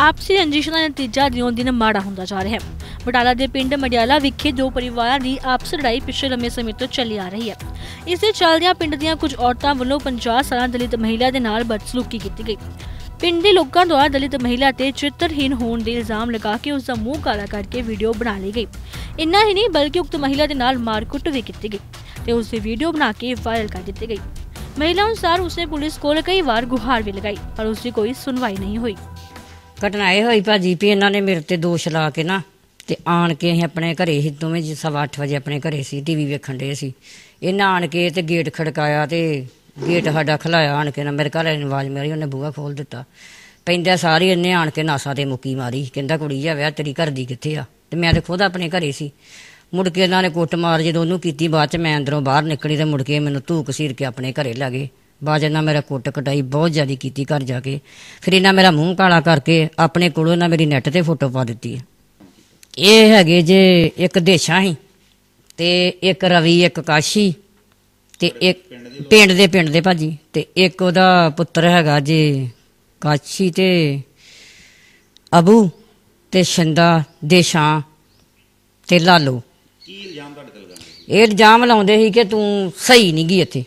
ਆਪਸੀ ਰੰਜਿਸ਼ ਦਾ ਨਤੀਜਾ ਦਿਨੋਂ ਦਿਨ ਮਾੜਾ ਹੁੰਦਾ ਜਾ ਰਿਹਾ ਹੈ। ਬਟਾਲਾ ਦੇ ਪਿੰਡ ਮਡਿਆਲਾ ਵਿਖੇ ਦੋ ਪਰਿਵਾਰਾਂ ਦੀ ਆਪਸ ਲੜਾਈ ਪਿਛਲੇ ਲੰਮੇ ਸਮੇਂ ਤੋਂ ਚੱਲੀ ਆ ਰਹੀ ਹੈ। ਇਸ ਦੇ ਚੱਲਦਿਆਂ ਪਿੰਡ ਦੀਆਂ ਕੁਝ ਔਰਤਾਂ ਵੱਲੋਂ 50 ਸਾਲਾਂ ਦਲਿਤ ਮਹਿਲਾ ਦੇ ਨਾਲ ਬਦਸਲੂਕੀ ਕੀਤੀ ਗਈ। ਪਿੰਡ ਦੇ ਲੋਕਾਂ ਦੁਆਰਾ ਦਲਿਤ ਮਹਿਲਾ ਤੇ ਚਿੱਤਰਹੀਨ ਹੋਣ ਦੇ ਇਲਜ਼ਾਮ ਲਗਾ ਕੇ ਉਸ ਦਾ ਮੂੰਹ ਕਾਲਾ ਕਰਕੇ ਵੀਡੀਓ ਬਣਾ ਲਈ ਗਈ। ਇੰਨਾ ਹੀ ਨਹੀਂ, ਬਲਕਿ ਉਕਤ ਮਹਿਲਾ ਦੇ ਨਾਲ ਮਾਰਕੁੱਟ ਵੀ ਕੀਤੀ ਗਈ ਤੇ ਉਸ ਦੀ ਵੀਡੀਓ ਬਣਾ ਕੇ ਵਾਇਰਲ ਕਰ ਦਿੱਤੀ ਗਈ। ਮਹਿਲਾ ਅਨੁਸਾਰ ਉਸਨੇ ਪੁਲਿਸ ਕੋਲ ਕਈ ਵਾਰ ਗੁਹਾਰ ਵੀ ਲਗਾਈ, ਪਰ ਉਸ ਦੀ ਕੋਈ ਸੁਣਵਾਈ ਨਹੀਂ ਹੋਈ। ਘਟਨਾ ਇਹ ਹੋਈ ਭਾਜੀ ਵੀ ਇਹਨਾਂ ਨੇ ਮੇਰੇ ਤੇ ਦੋਸ਼ ਲਾ ਕੇ ਨਾ ਤੇ ਆਣ ਕੇ ਅਸੀਂ ਆਪਣੇ ਘਰੇ ਸੀ ਦੋਵੇਂ ਜੀ ਸਵਾ ਅੱਠ ਵਜੇ ਆਪਣੇ ਘਰੇ ਸੀ, ਟੀਵੀ ਵੇਖਣ ਦੇ ਸੀ। ਇਹਨਾਂ ਆਣ ਕੇ ਤੇ ਗੇਟ ਖੜਕਾਇਆ ਤੇ ਗੇਟ ਸਾਡਾ ਖਲਾਇਆ, ਆਣ ਕੇ ਨਾ ਮੇਰੇ ਘਰ ਵਾਲੇ ਨੇ ਆਵਾਜ਼ ਮਾਰੀ, ਉਹਨੇ ਬੂਹਾ ਖੋਲ ਦਿੱਤਾ। ਪੈਂਦਾ ਸਾਰੀ ਇਹਨੇ ਆਣ ਕੇ ਨਾਸਾ ਤੇ ਮੁੱਕੀ ਮਾਰੀ, ਕਹਿੰਦਾ ਕੁੜੀ ਆ, ਵਿਆਹ ਤੇਰੀ ਘਰ ਦੀ ਕਿੱਥੇ ਆ? ਤੇ ਮੈਂ ਤੇ ਖੁਦ ਆਪਣੇ ਘਰੇ ਸੀ। ਮੁੜ ਕੇ ਇਹਨਾਂ ਨੇ ਕੁੱਟ ਮਾਰ ਜਦੋਂ ਉਹਨੂੰ ਕੀਤੀ, ਬਾਅਦ ਚ ਮੈਂ ਅੰਦਰੋਂ ਬਾਹਰ ਨਿਕਲੀ ਤੇ ਮੁੜ ਕੇ ਮੈਨੂੰ ਧੂਕ ਸੀਰ ਕੇ ਆਪਣੇ ਘਰੇ ਲੈ 'ਚ ਇਹਨਾਂ ਮੇਰਾ ਕੁੱਟ ਕਟਾਈ ਬਹੁਤ ਜ਼ਿਆਦਾ ਕੀਤੀ ਘਰ ਜਾ ਕੇ। ਫਿਰ ਇਹਨਾਂ ਮੇਰਾ ਮੂੰਹ ਕਾਲਾ ਕਰਕੇ ਆਪਣੇ ਕੋਲੋਂ ਇਹਨਾਂ ਮੇਰੀ ਨੈਟ ਤੇ ਫੋਟੋ ਪਾ ਦਿੱਤੀ ਇਹ ਹੈਗੇ ਜੇ ਇੱਕ ਦੇਸ਼ਾਂ ਹੀ ਤੇ ਇੱਕ ਰਵੀ ਇੱਕ ਕਾਸ਼ੀ ਤੇ ਇੱਕ ਪਿੰਡ ਦੇ ਪਿੰਡ ਦੇ ਭਾਜੀ ਤੇ ਇੱਕ ਉਹਦਾ ਪੁੱਤਰ ਹੈਗਾ ਜੇ ਕਾਸ਼ੀ ਤੇ ਅਬੂ ਤੇ ਸ਼ੰਦਾ ਦੇਸ਼ਾਂ ਤੇ ਲਾਲੋ। ਕੀ ਇਲਜ਼ਾਮ ਤੁਹਾਡੇ ਤੇ ਲਗਾਉਂਦੇ? ਇਹ ਇਲਜ਼ਾਮ ਲਾਉਂਦੇ ਸੀ ਕਿ ਤੂੰ ਸਹੀ ਨਹੀਂ ਗਈ ਇੱਥੇ।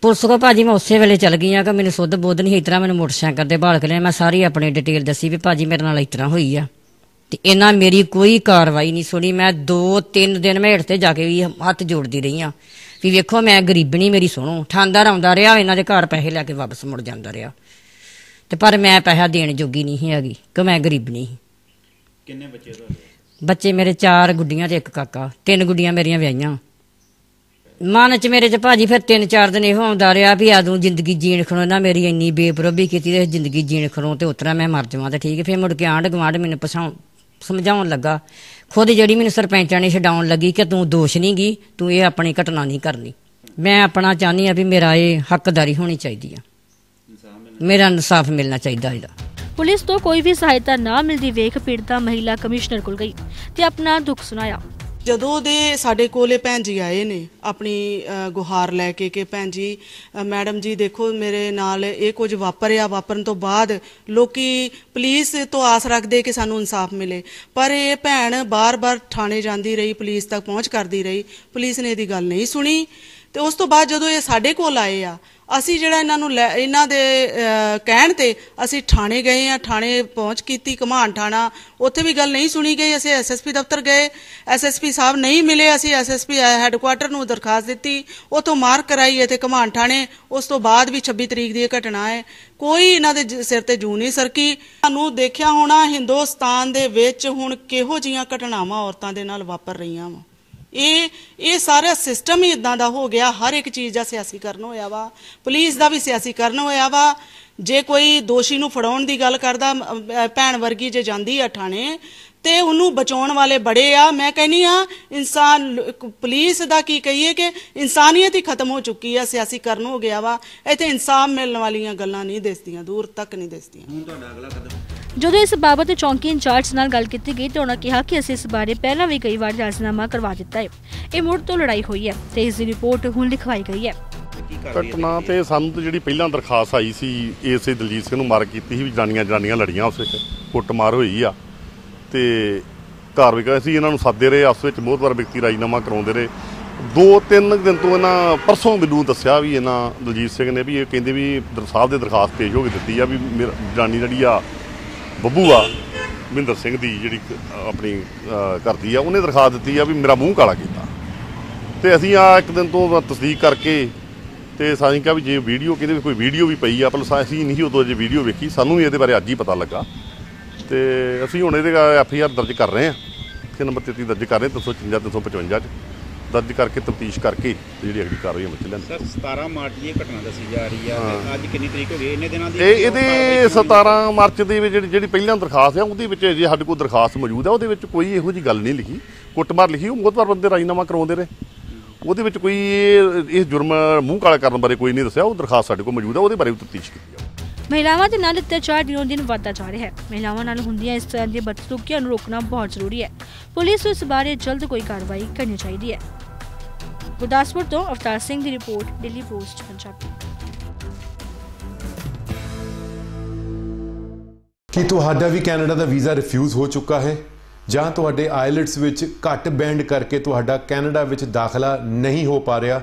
ਪੁਲਿਸ ਕੋ ਭਾਜੀ ਮੈਂ ਉਸੇ ਵੇਲੇ ਚਲ ਗਈ ਆ ਕਿ ਮੈਨੂੰ ਸੁੱਧ ਬੁੱਧ ਨਹੀਂ ਇਸ ਤਰ੍ਹਾਂ ਮੈਨੂੰ ਮੋਟਰਸਾਈਕਲ ਤੇ ਭਾਲ ਕੇ ਲਿਆ ਮੈਂ ਸਾਰੀ ਆਪਣੀ ਡਿਟੇਲ ਦੱਸੀ ਵੀ ਭਾਜੀ ਮੇਰੇ ਨਾਲ ਇਸ ਤਰ੍ਹਾਂ ਹੋਈ ਆ। ਤੇ ਇਹਨਾਂ ਮੇਰੀ ਕੋਈ ਕਾਰਵਾਈ ਨਹੀਂ ਸੁਣੀ। ਮੈਂ 2-3 ਦਿਨ ਮੈਂ ਹੇਠ ਤੇ ਜਾ ਕੇ ਵੀ ਹੱਥ ਜੋੜਦੀ ਰਹੀ ਆ। ਵੀ ਵੇਖੋ ਮੈਂ ਗਰੀਬਣੀ ਮੇਰੀ ਸੁਣੋ। ਠਾਂਦਾ ਆਉਂਦਾ ਰਿਹਾ ਇਹਨਾਂ ਦੇ ਘਰ ਪੈਸੇ ਲੈ ਕੇ ਵਾਪਸ ਮੁੜ ਜਾਂਦਾ ਰਿਹਾ। ਤੇ ਪਰ ਮੈਂ ਪੈਸਾ ਦੇਣ ਜੋਗੀ ਨਹੀਂ ਹੈਗੀ ਕਿ ਮੈਂ ਗਰੀਬਣੀ ਸੀ। ਕਿੰਨੇ ਬੱਚੇ ਤੁਹਾਡੇ? ਬੱਚੇ ਮੇਰੇ ਚਾਰ ਗੁੱਡੀਆਂ ਤੇ ਇੱਕ ਕਾਕਾ ਤਿੰਨ ਗੁੱਡੀਆਂ ਮੇਰੀਆਂ ਵਿਆਹੀਆਂ। ਮਨ ਚ ਮੇਰੇ ਚ ਭਾਜੀ ਫਿਰ ਤਿੰਨ ਚਾਰ ਦਿਨ ਇਹੋ ਆਉਂਦਾ ਰਿਹਾ ਵੀ ਆਦੂ ਜ਼ਿੰਦਗੀ ਜੀਣ ਖਣੋ ਨਾ ਮੇਰੀ ਇੰਨੀ ਬੇਪਰੋਬੀ ਕੀਤੀ ਤੇ ਜ਼ਿੰਦਗੀ ਜੀਣ ਖਣੋ ਤੇ ਉਤਰਾ ਮੈਂ ਮਰ ਜਾਵਾਂ ਤੇ ਠੀਕ ਹੈ। ਫਿਰ ਮੁੜ ਕੇ ਆਂਢ ਗੁਆਂਢ ਮੈਨੂੰ ਪਸਾਉ, ਸਮਝਾਉਣ ਲੱਗਾ। ਖੁਦ ਜਿਹੜੀ ਮੈਨੂੰ ਸਰਪੰਚਾਂ ਨੇ ਛਡਾਉਣ ਲੱਗੀ ਕਿ ਤੂੰ ਦੋਸ਼ ਨਹੀਂ ਗੀ, ਤੂੰ ਇਹ ਆਪਣੀ ਘਟਨਾ ਨਹੀਂ ਕਰਨੀ। ਮੈਂ ਆਪਣਾ ਚਾਹਨੀ ਆ ਵੀ ਮੇਰਾ ਇਹ ਹੱਕਦਾਰੀ ਹੋਣੀ ਚਾਹੀਦੀ ਆ। ਮੇਰਾ ਇਨਸਾਫ ਮਿਲਣਾ ਚਾਹੀਦਾ ਇਹਦਾ। ਪੁਲਿਸ ਤੋਂ ਕੋਈ ਵੀ ਸਹਾਇਤਾ ਨਾ ਮਿਲਦੀ ਵੇਖ ਪੀੜਤਾ ਮਹਿਲਾ ਕਮਿਸ਼ਨਰ ਕੋਲ ਗਈ ਤੇ ਆਪਣਾ ਦੁੱਖ ਸੁਣਾਇਆ। ਜਦੋਂ ਦੇ ਸਾਡੇ ਕੋਲੇ ਭੈਣ ਜੀ ਆਏ ਨੇ, ਆਪਣੀ ਗੁਹਾਰ ਲੈ ਕੇ ਕਿ ਭੈਣ ਜੀ ਮੈਡਮ ਜੀ ਦੇਖੋ ਮੇਰੇ ਨਾਲ ਇਹ ਕੁਝ ਵਾਪਰਿਆ, ਵਾਪਰਨ ਤੋਂ ਬਾਅਦ ਲੋਕੀ ਪੁਲਿਸ ਤੋਂ ਆਸ ਰੱਖਦੇ ਕਿ ਸਾਨੂੰ ਇਨਸਾਫ ਮਿਲੇ। ਪਰ ਇਹ ਭੈਣ ਬਾਰ-ਬਾਰ ਥਾਣੇ ਜਾਂਦੀ ਰਹੀ, ਪੁਲਿਸ ਤੱਕ ਪਹੁੰਚ ਕਰਦੀ ਰਹੀ, ਪੁਲਿਸ ਨੇ ਇਹਦੀ ਗੱਲ ਨਹੀਂ ਸੁਣੀ। ਤੇ ਉਸ ਤੋਂ ਬਾਅਦ ਜਦੋਂ ਇਹ ਸਾਡੇ ਕੋਲ ਆਏ ਆ ਅਸੀਂ ਜਿਹੜਾ ਇਹਨਾਂ ਨੂੰ ਲੈ- ਇਹਨਾਂ ਦੇ ਕਹਿਣ ਤੇ ਅਸੀਂ ਥਾਣੇ ਗਏ ਆ ਥਾਣੇ ਪਹੁੰਚ ਕੀਤੀ ਕਮਾਨ ਥਾਣਾ। ਉੱਥੇ ਵੀ ਗੱਲ ਨਹੀਂ ਸੁਣੀ ਗਈ, ਅਸੀਂ ਐਸਐਸਪੀ ਦਫ਼ਤਰ ਗਏ। ਐਸਐਸਪੀ ਸਾਹਿਬ ਨਹੀਂ ਮਿਲੇ, ਅਸੀਂ ਐਸਐਸਪੀ ਹੈੱਡਕੁਆਟਰ ਨੂੰ ਦਰਖਾਸਤ ਦਿੱਤੀ। ਉਥੋਂ ਮਾਰਕ ਕਰਾਈ ਇੱਥੇ ਕਮਾਨ ਥਾਣੇ। ਉਸ ਤੋਂ ਬਾਅਦ ਵੀ 26 ਤਰੀਕ ਦੀ ਇਹ ਘਟਨਾ ਹੈ। ਕੋਈ ਇਹਨਾਂ ਦੇ ਜ- ਸਿਰ ਤੇ ਜੂ ਨਹੀਂ ਸਰਕੀ। ਤੁਹਾਨੂੰ ਦੇਖਿਆ ਹੋਣਾ, ਹਿੰਦੁਸਤਾਨ ਦੇ ਵਿੱਚ ਹੁਣ ਕਿਹੋ ਜੀਆਂ ਘਟਨਾਵਾਂ ਔਰਤਾਂ ਦੇ ਨਾਲ ਵਾਪਰ ਰਹੀਆਂ ਵਾ? ਇਹ ਇਹ ਸਾਰਾ ਸਿਸਟਮ ਹੀ ਇਦਾਂ ਦਾ ਹੋ ਗਿਆ। ਹਰ ਇੱਕ ਚੀਜ਼ ਦਾ ਸਿਆਸੀਕਰਨ ਹੋਇਆ ਵਾ। ਪੁਲਿਸ ਦਾ ਵੀ ਸਿਆਸੀਕਰਨ ਹੋਇਆ ਵਾ। ਜੇ ਕੋਈ ਦੋਸ਼ੀ ਨੂੰ ਫੜਾਉਣ ਦੀ ਗੱਲ ਕਰਦਾ ਭੈਣ ਵਰਗੀ ਜੇ ਜਾਂਦੀ ਆ ਥਾਣੇ, ਤੇ ਉਹਨੂੰ ਬਚਾਉਣ ਵਾਲੇ ਬੜੇ ਆ। ਮੈਂ ਕਹਿੰਨੀ ਆ, ਇਨਸਾਨ ਲ- ਪੁਲਿਸ ਦਾ ਕੀ ਕਹੀਏ ਕਿ ਇਨਸਾਨੀਅਤ ਹੀ ਖਤਮ ਹੋ ਚੁੱਕੀ ਆ ਸਿਆਸੀਕਰਨ ਹੋ ਗਿਆ ਵਾ। ਇੱਥੇ ਇਨਸਾਫ ਮਿਲਣ ਵਾਲੀਆਂ ਗੱਲਾਂ ਨਹੀਂ ਦਿਸਦੀਆਂ, ਦੂਰ ਤੱਕ ਨਹੀਂ ਦਿਸਦੀਆਂ। ਹੁਣ ਤੁਹਾਡਾ ਅਗਲਾ ਕਦਮ। ਜਦੋਂ ਇਸ ਬਾਬਤ ਚੌਂਕੀ ਇੰਚਾਰਜ ਨਾਲ ਗੱਲ ਕੀਤੀ ਗਈ ਤਾਂ ਉਹਨਾਂ ਕਿਹਾ ਕਿ ਅਸੀਂ ਇਸ ਬਾਰੇ ਪਹਿਲਾਂ ਵੀ ਕਈ ਵਾਰ ਰਾਜ਼ੀਨਾਮਾ ਕਰਵਾ ਦਿੱਤਾ ਹੈ। ਇਹ ਮੁੜ ਤੋਂ ਲੜਾਈ ਹੋਈ ਹੈ ਤੇ ਇਸ ਦੀ ਰਿਪੋਰਟ ਹੁਣ ਲਿਖਵਾਈ ਗਈ ਹੈ। ਘਟਨਾ ਤੇ ਸਾਨੂੰ ਤੇ ਜਿਹੜੀ ਪਹਿਲਾਂ ਦਰਖਾਸਤ ਆਈ ਸੀ, ਏਸੇ ਦਲਜੀਤ ਸਿੰਘ ਨੂੰ ਮਾਰ ਕੀਤੀ ਸੀ ਵੀ ਜਨਾਨੀਆਂ ਜਨਾਨੀਆਂ ਲੜੀਆਂ ਉਸ ਵਿੱਚ, ਕੁੱਟਮਾਰ ਹੋਈ ਆ। ਤੇ ਘਰ ਵੀ ਇਹਨਾਂ ਨੂੰ ਸੱਦੇ ਰਹੇ, ਆਪਸ ਵਿੱਚ ਮੋਹਤਵਰ ਵਿਅਕਤੀ ਰਾਜੀਨਾਮਾ ਕਰਾਉਂਦੇ ਰਹੇ। ਦੋ ਤਿੰਨ ਦਿਨ ਤੋਂ ਇਹਨਾਂ ਪਰਸੋਂ ਮੈਨੂੰ ਦੱਸਿਆ ਵੀ ਇਹਨਾਂ ਦਲਜੀਤ ਸਿੰਘ ਨੇ ਵੀ ਇਹ ਕਹਿੰਦੇ ਵੀ ਦਰਸਾਹ ਦੇ ਦਰਖਾਸਤ ਪੇਸ਼ ਹੋ ਕੇ ਦਿੱਤੀ ਆ ਵੀ ਮੇਰਾ- ਜਨਾਨੀ ਜਿਹੜੀ ਆ ਬੱਬੂ ਆ ਮਹਿੰਦਰ ਸਿੰਘ ਦੀ ਜਿਹੜੀ ਆਪਣੀ ਅਹ, ਕਰਦੀ ਆ ਉਹਨੇ ਦਰਖਾਸਤ ਦਿੱਤੀ ਆ ਵੀ ਮੇਰਾ ਮੂੰਹ ਕਾਲਾ ਕੀਤਾ। ਤੇ ਅਸੀਂ ਆ ਇੱਕ ਦਿਨ ਤੋਂ ਤਸਦੀਕ ਕਰਕੇ ਤੇ ਸਾਈਂ ਕਿਹਾ ਵੀ ਜੇ ਵੀਡੀਓ ਕਿਤੇ ਵੀ ਕੋਈ ਵੀਡੀਓ ਵੀ ਪਈ ਆ ਪਰ ਅਸੀਂ ਨਹੀਂ ਉਦੋਂ ਜੇ ਵੀਡੀਓ ਵੇਖੀ ਸਾਨੂੰ ਵੀ ਇਹਦੇ ਬਾਰੇ ਅੱਜ ਹੀ ਪਤਾ ਲੱਗਾ। ਤੇ ਅਸੀਂ ਹੁਣ ਇਹਦੇ ਐਫ ਆਈ ਆਰ ਦਰਜ ਕਰ ਰਹੇ ਹਾਂ। ਕਿ ਨੰਬਰ 33 ਦਰਜ ਕਰ ਰਹੇ 356 355 ਚ। ਦਰਜ ਕਰਕੇ ਤਫਤੀਸ਼ ਕਰਕੇ ਤੇ ਜਿਹੜੀ ਅਗਲੀ ਕਾਰਵਾਈ ਅਮਲ ਚ ਲੈਂਦੇ ਸਰ 17 ਮਾਰਚ ਦੀ ਇਹ ਘਟਨਾ ਦੱਸੀ ਜਾ ਰਹੀ ਆ ਤੇ ਅੱਜ ਕਿੰਨੀ ਤਰੀਕ ਹੋ ਗਈ? ਇੰਨੇ ਦਿਨਾਂ ਦੀ ਇਹ ਇਹਦੇ 17 ਮਾਰਚ ਦੇ ਜਿਹੜੀ ਜਿਹੜੀ ਪਹਿਲਾਂ ਦਰਖਾਸਤ ਆ ਉਹਦੇ ਵਿੱਚ ਜੇ ਸਾਡੇ ਕੋਲ ਦਰਖਾਸਤ ਮੌਜੂਦ ਆ ਉਹਦੇ ਵਿੱਚ ਕੋਈ ਇਹੋ ਜੀ ਗੱਲ ਨਹੀਂ ਲਿਖੀ। ਕੁੱਟਮਾਰ ਲਿਖੀ ਉਹ ਮੋਤਵਾਰ ਬੰਦੇ ਰਾਜੀਨਾਮਾ ਕਰਾਉਂਦੇ ਰਹੇ। ਉਹਦੇ ਵਿੱਚ ਕੋਈ ਇਹ ਜੁਰਮ ਮੂੰਹ ਕਾਲਾ ਕਰਨ ਬਾਰੇ ਕੋਈ ਨਹੀਂ ਦੱਸਿਆ ਉਹ ਦਰਖਾਸਤ ਸਾਡੇ ਕੋਲ ਮੌਜੂਦ ਆ ਉਹਦੇ ਬਾਰੇ ਤਫਤੀਸ਼ ਕੀਤੀ ਜਾਊ। ਮਹਿਲਾਵਾਂ ਦੇ ਨਾਲ ਅਤਿਆਚਾਰ ਦਿਨੋਂ ਦਿਨ ਵਧਦਾ ਜਾ ਰਿਹਾ ਹੈ। ਮਹਿਲਾਵਾਂ ਨਾਲ ਹੁੰਦੀਆਂ ਇਸ ਤਰ੍ਹਾਂ ਦੀਆਂ ਬਦਸਲੂਕੀਆਂ ਨੂੰ ਰੋਕਣਾ ਬਹੁਤ ਜ਼ਰੂਰੀ ਹੈ। ਪੁਲਿਸ ਨੂੰ ਇਸ ਬਾਰੇ ਜਲਦ ਕੋਈ ਕਾਰਵਾਈ ਕਰਨੀ ਚਾਹੀਦੀ ਹੈ। ਗੁਰਦਾਸਪੁਰ ਤੋਂ ਅਵਤਾਰ ਸਿੰਘ ਦੀ ਰਿਪੋਰਟ, ਦਿੱਲੀ ਪੋਸਟ, ਪੰਜਾਬੀ। ਕੀ ਤੁਹਾਡਾ ਵੀ ਕੈਨੇਡਾ ਦਾ ਵੀਜ਼ਾ ਰਿਫਿਊਜ਼ ਹੋ ਚੁੱਕਾ ਹੈ? ਜਾਂ ਤੁਹਾਡੇ ਆਇਲਟਸ ਵਿੱਚ ਘੱਟ ਬੈਂਡ ਕਰਕੇ ਤੁਹਾਡਾ ਕੈਨੇਡਾ ਵਿੱਚ ਦਾਖਲਾ ਨਹੀਂ ਹੋ ਪਾ ਰਿਹਾ?